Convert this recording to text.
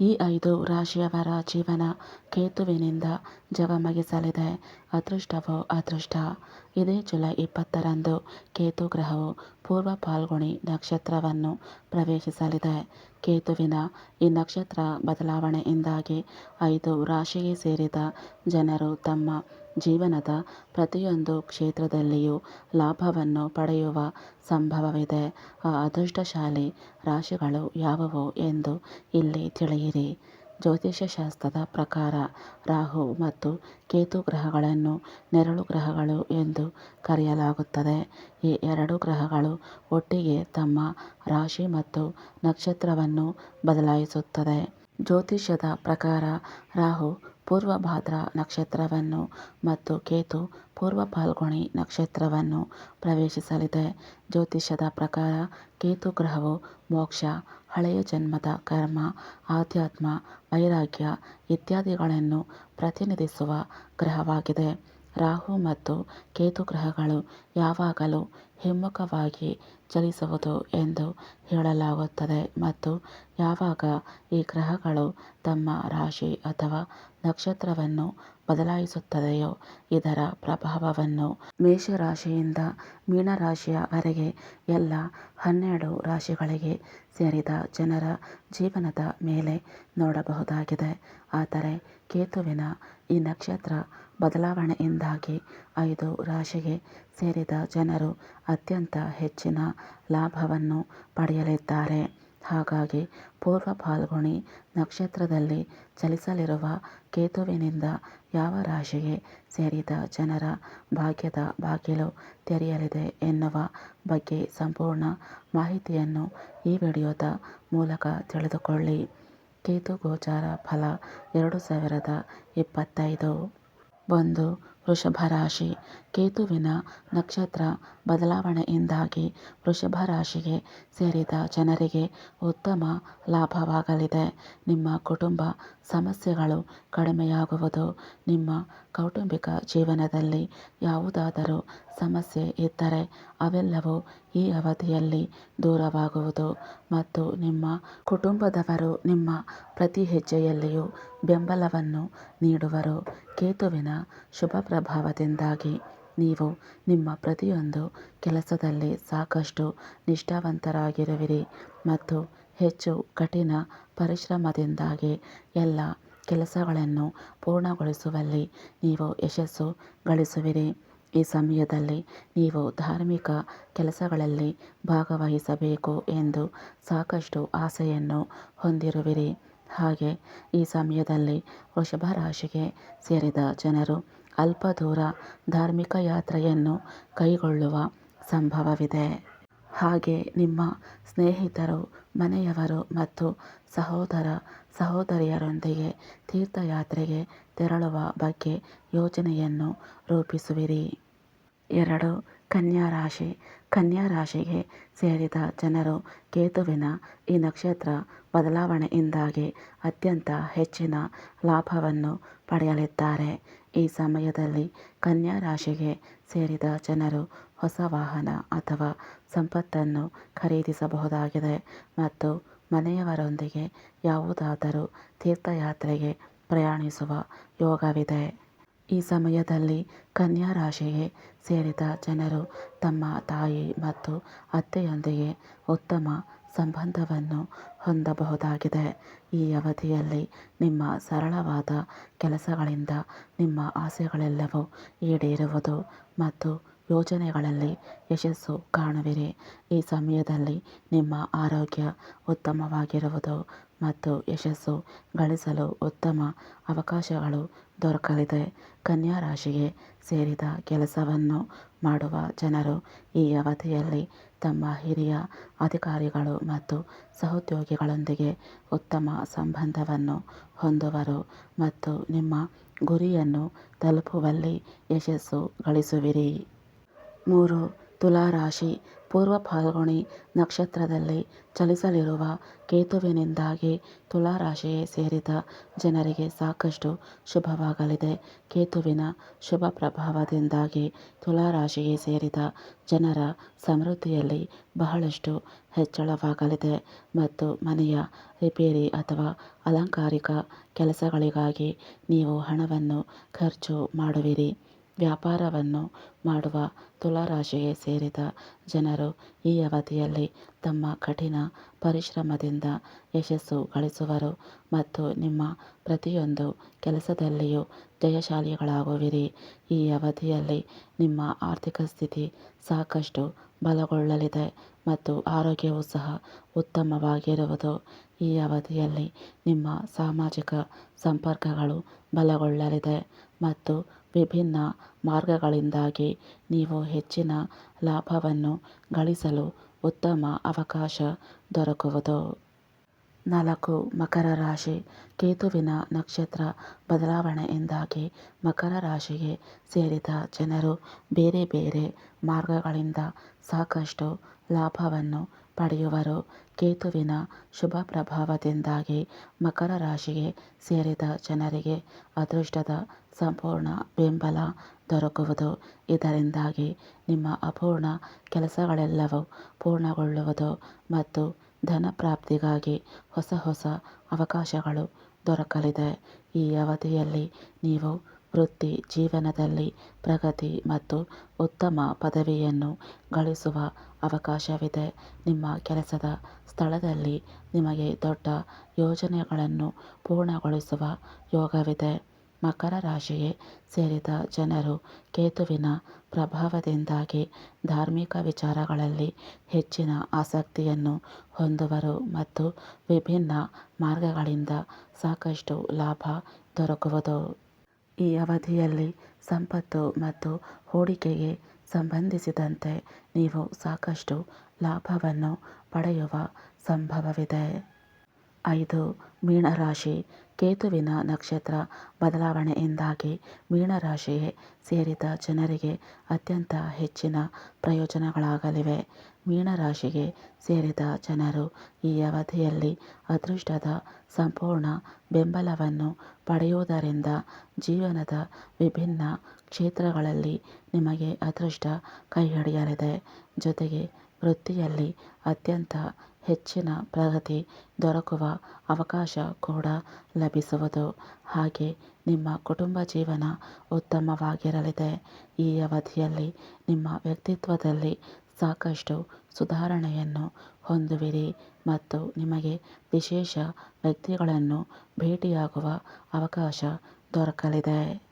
ಈ ಐದು ರಾಶಿಯವರ ಜೀವನ ಕೇತುವಿನಿಂದ ಜಗಮಗಿಸಲಿದೆ ಅದೃಷ್ಟವೋ ಅದೃಷ್ಟ? ಇದೇ ಜುಲೈ ಇಪ್ಪತ್ತರಂದು ಕೇತು ಗ್ರಹವು ಪೂರ್ವ ಪಾಲ್ಗುಣಿ ನಕ್ಷತ್ರವನ್ನು ಪ್ರವೇಶಿಸಲಿದೆ. ಕೇತುವಿನ ಈ ನಕ್ಷತ್ರ ಬದಲಾವಣೆಯಿಂದಾಗಿ ಐದು ರಾಶಿಗೆ ಸೇರಿದ ಜನರು ತಮ್ಮ ಜೀವನದ ಪ್ರತಿಯೊಂದು ಕ್ಷೇತ್ರದಲ್ಲಿಯೂ ಲಾಭವನ್ನು ಪಡೆಯುವ ಸಂಭವವಿದೆ. ಆ ಅದೃಷ್ಟಶಾಲಿ ರಾಶಿಗಳು ಯಾವುವು ಎಂದು ಇಲ್ಲಿ ತಿಳಿಯಿರಿ. ಜ್ಯೋತಿಷ್ಯಶಾಸ್ತ್ರದ ಪ್ರಕಾರ ರಾಹು ಮತ್ತು ಕೇತು ಗ್ರಹಗಳನ್ನು ನೆರಳು ಗ್ರಹಗಳು ಎಂದು ಕರೆಯಲಾಗುತ್ತದೆ. ಈ ಎರಡು ಗ್ರಹಗಳು ಒಟ್ಟಿಗೆ ತಮ್ಮ ರಾಶಿ ಮತ್ತು ನಕ್ಷತ್ರವನ್ನು ಬದಲಾಯಿಸುತ್ತದೆ. ಜ್ಯೋತಿಷ್ಯದ ಪ್ರಕಾರ ರಾಹು ಪೂರ್ವ ಭಾದ್ರ ನಕ್ಷತ್ರವನ್ನು ಮತ್ತು ಕೇತು ಪೂರ್ವ ಫಾಲ್ಗುಣಿ ನಕ್ಷತ್ರವನ್ನು ಪ್ರವೇಶಿಸಲಿದೆ. ಜ್ಯೋತಿಷ್ಯದ ಪ್ರಕಾರ ಕೇತು ಗ್ರಹವು ಮೋಕ್ಷ, ಹಳೆಯ ಜನ್ಮದ ಕರ್ಮ, ಆಧ್ಯಾತ್ಮ, ವೈರಾಗ್ಯ ಇತ್ಯಾದಿಗಳನ್ನು ಪ್ರತಿನಿಧಿಸುವ ಗ್ರಹವಾಗಿದೆ. ರಾಹು ಮತ್ತು ಕೇತು ಗ್ರಹಗಳು ಯಾವಾಗಲೂ ಹಿಮ್ಮುಖವಾಗಿ ಚಲಿಸುವುದು ಎಂದು ಹೇಳಲಾಗುತ್ತದೆ ಮತ್ತು ಯಾವಾಗ ಈ ಗ್ರಹಗಳು ತಮ್ಮ ರಾಶಿ ಅಥವಾ ನಕ್ಷತ್ರವನ್ನು ಬದಲಾಯಿಸುತ್ತದೆಯೋ ಇದರ ಪ್ರಭಾವವನ್ನು ಮೇಷರಾಶಿಯಿಂದ ಮೀನರಾಶಿಯವರೆಗೆ ಎಲ್ಲ ಹನ್ನೆರಡು ರಾಶಿಗಳಿಗೆ ಸೇರಿದ ಜನರ ಜೀವನದ ಮೇಲೆ ನೋಡಬಹುದಾಗಿದೆ. ಆದರೆ ಕೇತುವಿನ ಈ ನಕ್ಷತ್ರ ಬದಲಾವಣೆಯಿಂದಾಗಿ ಐದು ರಾಶಿಗೆ ಸೇರಿದ ಜನರು ಅತ್ಯಂತ ಹೆಚ್ಚಿನ ಲಾಭವನ್ನು ಪಡೆಯಲಿದ್ದಾರೆ. ಹಾಗಾಗಿ ಪೂರ್ವ ಫಾಲ್ಗುಣಿ ನಕ್ಷತ್ರದಲ್ಲಿ ಚಲಿಸಲಿರುವ ಕೇತುವಿನಿಂದ ಯಾವ ರಾಶಿಗೆ ಸೇರಿದ ಜನರ ಭಾಗ್ಯದ ಬಾಗಿಲು ತೆರೆಯಲಿದೆ ಎನ್ನುವ ಬಗ್ಗೆ ಸಂಪೂರ್ಣ ಮಾಹಿತಿಯನ್ನು ಈ ವಿಡಿಯೋದ ಮೂಲಕ ತಿಳಿದುಕೊಳ್ಳಿ. ಕೇತು ಗೋಚಾರ ಫಲ ಎರಡು ಸಾವಿರದ ಇಪ್ಪತ್ತೈದು. ಒಂದು ವೃಷಭ ರಾಶಿ ಕೇತುವಿನ ನಕ್ಷತ್ರ ಬದಲಾವಣೆಯಿಂದಾಗಿ ವೃಷಭ ರಾಶಿಗೆ ಸೇರಿದ ಜನರಿಗೆ ಉತ್ತಮ ಲಾಭವಾಗಲಿದೆ. ನಿಮ್ಮ ಕುಟುಂಬ ಸಮಸ್ಯೆಗಳು ಕಡಿಮೆಯಾಗುವುದು. ನಿಮ್ಮ ಕೌಟುಂಬಿಕ ಜೀವನದಲ್ಲಿ ಯಾವುದಾದರೂ ಸಮಸ್ಯೆ ಇದ್ದರೆ ಅವೆಲ್ಲವೂ ಈ ಅವಧಿಯಲ್ಲಿ ದೂರವಾಗುವುದು ಮತ್ತು ನಿಮ್ಮ ಕುಟುಂಬದವರು ನಿಮ್ಮ ಪ್ರತಿ ಹೆಜ್ಜೆಯಲ್ಲಿಯೂ ಬೆಂಬಲವನ್ನು ನೀಡುವರು. ಕೇತುವಿನ ಶುಭ ಪ್ರಭಾವದಿಂದಾಗಿ ನೀವು ನಿಮ್ಮ ಪ್ರತಿಯೊಂದು ಕೆಲಸದಲ್ಲಿ ಸಾಕಷ್ಟು ನಿಷ್ಠಾವಂತರಾಗಿರುವಿರಿ ಮತ್ತು ಹೆಚ್ಚು ಕಠಿಣ ಪರಿಶ್ರಮದಿಂದಾಗಿ ಎಲ್ಲ ಕೆಲಸಗಳನ್ನು ಪೂರ್ಣಗೊಳಿಸುವಲ್ಲಿ ನೀವು ಯಶಸ್ಸು ಗಳಿಸುವಿರಿ. ಈ ಸಮಯದಲ್ಲಿ ನೀವು ಧಾರ್ಮಿಕ ಕೆಲಸಗಳಲ್ಲಿ ಭಾಗವಹಿಸಬೇಕು ಎಂದು ಸಾಕಷ್ಟು ಆಸೆಯನ್ನು ಹೊಂದಿರುವಿರಿ. ಹಾಗೆ ಈ ಸಮಯದಲ್ಲಿ ವೃಷಭ ರಾಶಿಗೆ ಸೇರಿದ ಜನರು ಅಲ್ಪ ದೂರ ಧಾರ್ಮಿಕ ಯಾತ್ರೆಯನ್ನು ಕೈಗೊಳ್ಳುವ ಸಂಭವವಿದೆ. ಹಾಗೆ ನಿಮ್ಮ ಸ್ನೇಹಿತರು, ಮನೆಯವರು ಮತ್ತು ಸಹೋದರ ಸಹೋದರಿಯರೊಂದಿಗೆ ತೀರ್ಥಯಾತ್ರೆಗೆ ತೆರಳುವ ಬಗ್ಗೆ ಯೋಜನೆಯನ್ನು ರೂಪಿಸುವಿರಿ. ಎರಡು, ಕನ್ಯಾ ರಾಶಿ. ಕನ್ಯಾ ರಾಶಿಗೆ ಸೇರಿದ ಜನರು ಕೇತುವಿನ ಈ ನಕ್ಷತ್ರ ಬದಲಾವಣೆಯಿಂದಾಗಿ ಅತ್ಯಂತ ಹೆಚ್ಚಿನ ಲಾಭವನ್ನು ಪಡೆಯಲಿದ್ದಾರೆ. ಈ ಸಮಯದಲ್ಲಿ ಕನ್ಯಾ ರಾಶಿಗೆ ಸೇರಿದ ಜನರು ಹೊಸ ವಾಹನ ಅಥವಾ ಸಂಪತ್ತನ್ನು ಖರೀದಿಸಬಹುದಾಗಿದೆ ಮತ್ತು ಮನೆಯವರೊಂದಿಗೆ ಯಾವುದಾದರೂ ತೀರ್ಥಯಾತ್ರೆಗೆ ಪ್ರಯಾಣಿಸುವ ಯೋಗವಿದೆ. ಈ ಸಮಯದಲ್ಲಿ ಕನ್ಯಾ ರಾಶಿಗೆ ಸೇರಿದ ಜನರು ತಮ್ಮ ತಾಯಿ ಮತ್ತು ಅತ್ತೆಯೊಂದಿಗೆ ಉತ್ತಮ ಸಂಬಂಧವನ್ನು ಹೊಂದಬಹುದಾಗಿದೆ. ಈ ಅವಧಿಯಲ್ಲಿ ನಿಮ್ಮ ಸರಳವಾದ ಕೆಲಸಗಳಿಂದ ನಿಮ್ಮ ಆಸೆಗಳೆಲ್ಲವೂ ಈಡೇರುವುದು ಮತ್ತು ಯೋಜನೆಗಳಲ್ಲಿ ಯಶಸ್ಸು ಕಾಣುವಿರಿ. ಈ ಸಮಯದಲ್ಲಿ ನಿಮ್ಮ ಆರೋಗ್ಯ ಉತ್ತಮವಾಗಿರುವುದು ಮತ್ತು ಯಶಸ್ಸು ಗಳಿಸಲು ಉತ್ತಮ ಅವಕಾಶಗಳು ದೊರಕಲಿದೆ. ಕನ್ಯಾ ರಾಶಿಗೆ ಸೇರಿದ ಕೆಲಸವನ್ನು ಮಾಡುವ ಜನರು ಈ ಅವಧಿಯಲ್ಲಿ ತಮ್ಮ ಹಿರಿಯ ಅಧಿಕಾರಿಗಳು ಮತ್ತು ಸಹೋದ್ಯೋಗಿಗಳೊಂದಿಗೆ ಉತ್ತಮ ಸಂಬಂಧವನ್ನು ಹೊಂದುವರು ಮತ್ತು ನಿಮ್ಮ ಗುರಿಯನ್ನು ತಲುಪುವಲ್ಲಿ ಯಶಸ್ಸು ಗಳಿಸುವಿರಿ. ಮೂರು ತುಲಾ ರಾಶಿ ಪೂರ್ವ ಫಾಲ್ಗುಣಿ ನಕ್ಷತ್ರದಲ್ಲಿ ಚಲಿಸಲಿರುವ ಕೇತುವಿನಿಂದಾಗಿ ತುಲಾ ರಾಶಿಯೇ ಸೇರಿದ ಜನರಿಗೆ ಸಾಕಷ್ಟು ಶುಭವಾಗಲಿದೆ. ಕೇತುವಿನ ಶುಭ ಪ್ರಭಾವದಿಂದಾಗಿ ತುಲಾ ರಾಶಿಗೆ ಸೇರಿದ ಜನರ ಸಮೃದ್ಧಿಯಲ್ಲಿ ಬಹಳಷ್ಟು ಹೆಚ್ಚಳವಾಗಲಿದೆ ಮತ್ತು ಮನೆಯ ರಿಪೇರಿ ಅಥವಾ ಅಲಂಕಾರಿಕ ಕೆಲಸಗಳಿಗಾಗಿ ನೀವು ಹಣವನ್ನು ಖರ್ಚು ಮಾಡುವಿರಿ. ವ್ಯಾಪಾರವನ್ನು ಮಾಡುವ ತುಲಾರಾಶಿಗೆ ಸೇರಿದ ಜನರು ಈ ಅವಧಿಯಲ್ಲಿ ತಮ್ಮ ಕಠಿಣ ಪರಿಶ್ರಮದಿಂದ ಯಶಸ್ಸು ಗಳಿಸುವರು ಮತ್ತು ನಿಮ್ಮ ಪ್ರತಿಯೊಂದು ಕೆಲಸದಲ್ಲಿಯೂ ಜಯಶಾಲಿಗಳಾಗುವಿರಿ. ಈ ಅವಧಿಯಲ್ಲಿ ನಿಮ್ಮ ಆರ್ಥಿಕ ಸ್ಥಿತಿ ಸಾಕಷ್ಟು ಬಲಗೊಳ್ಳಲಿದೆ ಮತ್ತು ಆರೋಗ್ಯವೂ ಸಹ ಉತ್ತಮವಾಗಿರುವುದು. ಈ ಅವಧಿಯಲ್ಲಿ ನಿಮ್ಮ ಸಾಮಾಜಿಕ ಸಂಪರ್ಕಗಳು ಬಲಗೊಳ್ಳಲಿದೆ ಮತ್ತು ವಿಭಿನ್ನ ಮಾರ್ಗಗಳಿಂದಾಗಿ ನೀವು ಹೆಚ್ಚಿನ ಲಾಭವನ್ನು ಗಳಿಸಲು ಉತ್ತಮ ಅವಕಾಶ ದೊರಕುವುದು. ನಾಲ್ಕು, ಮಕರ ರಾಶಿ. ಕೇತುವಿನ ನಕ್ಷತ್ರ ಬದಲಾವಣೆಯಿಂದಾಗಿ ಮಕರ ರಾಶಿಗೆ ಸೇರಿದ ಜನರು ಬೇರೆ ಬೇರೆ ಮಾರ್ಗಗಳಿಂದ ಸಾಕಷ್ಟು ಲಾಭವನ್ನು ಪಡೆಯುವರು. ಕೇತುವಿನ ಶುಭ ಪ್ರಭಾವದಿಂದಾಗಿ ಮಕರ ರಾಶಿಗೆ ಸೇರಿದ ಜನರಿಗೆ ಅದೃಷ್ಟದ ಸಂಪೂರ್ಣ ಬೆಂಬಲ ದೊರಕುವುದು. ಇದರಿಂದಾಗಿ ನಿಮ್ಮ ಅಪೂರ್ಣ ಕೆಲಸಗಳೆಲ್ಲವೂ ಪೂರ್ಣಗೊಳ್ಳುವುದು ಮತ್ತು ಧನ ಪ್ರಾಪ್ತಿಗಾಗಿ ಹೊಸ ಹೊಸ ಅವಕಾಶಗಳು ದೊರಕಲಿದೆ. ಈ ಅವಧಿಯಲ್ಲಿ ನೀವು ವೃತ್ತಿ, ಜೀವನದಲ್ಲಿ ಪ್ರಗತಿ ಮತ್ತು ಉತ್ತಮ ಪದವಿಯನ್ನು ಗಳಿಸುವ ಅವಕಾಶವಿದೆ. ನಿಮ್ಮ ಕೆಲಸದ ಸ್ಥಳದಲ್ಲಿ ನಿಮಗೆ ದೊಡ್ಡ ಯೋಜನೆಗಳನ್ನು ಪೂರ್ಣಗೊಳಿಸುವ ಯೋಗವಿದೆ. ಮಕರ ರಾಶಿಗೆ ಸೇರಿದ ಜನರು ಕೇತುವಿನ ಪ್ರಭಾವದಿಂದಾಗಿ ಧಾರ್ಮಿಕ ವಿಚಾರಗಳಲ್ಲಿ ಹೆಚ್ಚಿನ ಆಸಕ್ತಿಯನ್ನು ಹೊಂದುವರು ಮತ್ತು ವಿಭಿನ್ನ ಮಾರ್ಗಗಳಿಂದ ಸಾಕಷ್ಟು ಲಾಭ ದೊರಕುವುದು. ಈ ಅವಧಿಯಲ್ಲಿ ಸಂಪತ್ತು ಮತ್ತು ಹೂಡಿಕೆಗೆ ಸಂಬಂಧಿಸಿದಂತೆ ನೀವು ಸಾಕಷ್ಟು ಲಾಭವನ್ನು ಪಡೆಯುವ ಸಂಭವವಿದೆ. ಐದು ಮೀನರಾಶಿ. ಕೇತುವಿನ ನಕ್ಷತ್ರ ಬದಲಾವಣೆಯಿಂದಾಗಿ ಮೀನರಾಶಿಗೆ ಸೇರಿದ ಜನರಿಗೆ ಅತ್ಯಂತ ಹೆಚ್ಚಿನ ಪ್ರಯೋಜನಗಳಾಗಲಿವೆ. ಮೀನರಾಶಿಗೆ ಸೇರಿದ ಜನರು ಈ ಅವಧಿಯಲ್ಲಿ ಅದೃಷ್ಟದ ಸಂಪೂರ್ಣ ಬೆಂಬಲವನ್ನು ಪಡೆಯುವುದರಿಂದ ಜೀವನದ ವಿಭಿನ್ನ ಕ್ಷೇತ್ರಗಳಲ್ಲಿ ನಿಮಗೆ ಅದೃಷ್ಟ ಕೈಹಿಡಿಯಲಿದೆ. ಜೊತೆಗೆ ವೃತ್ತಿಯಲ್ಲಿ ಅತ್ಯಂತ ಹೆಚ್ಚಿನ ಪ್ರಗತಿ ದೊರಕುವ ಅವಕಾಶ ಕೂಡ ಲಭಿಸುವುದು. ಹಾಗೆ ನಿಮ್ಮ ಕುಟುಂಬ ಜೀವನ ಉತ್ತಮವಾಗಿರಲಿದೆ. ಈ ಅವಧಿಯಲ್ಲಿ ನಿಮ್ಮ ವ್ಯಕ್ತಿತ್ವದಲ್ಲಿ ಸಾಕಷ್ಟು ಸುಧಾರಣೆಯನ್ನು ಹೊಂದುವಿರಿ ಮತ್ತು ನಿಮಗೆ ವಿಶೇಷ ವ್ಯಕ್ತಿಗಳನ್ನು ಭೇಟಿಯಾಗುವ ಅವಕಾಶ ದೊರಕಲಿದೆ.